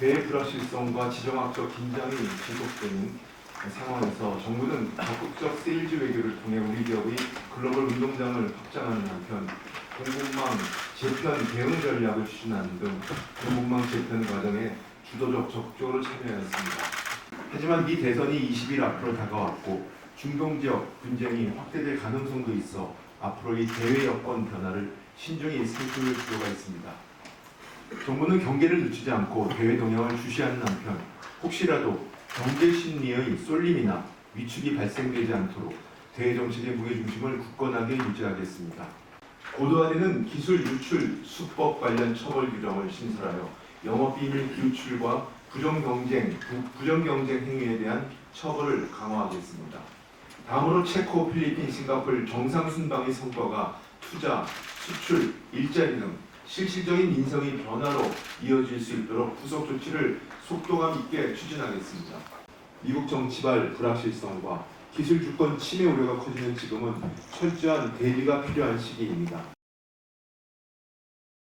대외 불확실성과 지정학적 긴장이 지속되는 상황에서 정부는 적극적 세일즈 외교를 통해 우리 기업의 글로벌 운동장을 확장하는 한편 공급망 재편 대응 전략을 추진하는 등 공급망 재편 과정에 주도적 적극적으로 참여했습니다. 하지만 미 대선이 20일 앞으로 다가왔고 중동 지역 분쟁이 확대될 가능성도 있어 앞으로의 대외 여건 변화를 신중히 살펴볼 필요가 있습니다. 정부는 경계를 늦추지 않고 대외 동향을 주시하는 한편 혹시라도 경제 심리의 쏠림이나 위축이 발생되지 않도록 대외 정책의 무게 중심을 굳건하게 유지하겠습니다. 고도화되는 기술 유출 수법 관련 처벌 규정을 신설하여 영업비밀 유출과 부정경쟁, 부- 부정경쟁 행위에 대한 처벌을 강화하겠습니다. 다음으로 체코, 필리핀, 싱가포르 정상순방의 성과가 투자, 수출, 일자리 등 실질적인 인성의 변화로 이어질 수 있도록 구속 조치를 속도감 있게 추진하겠습니다. 미국 정치발 불확실성과 기술 주권 침해 우려가 커지는 지금은 철저한 대비가 필요한 시기입니다.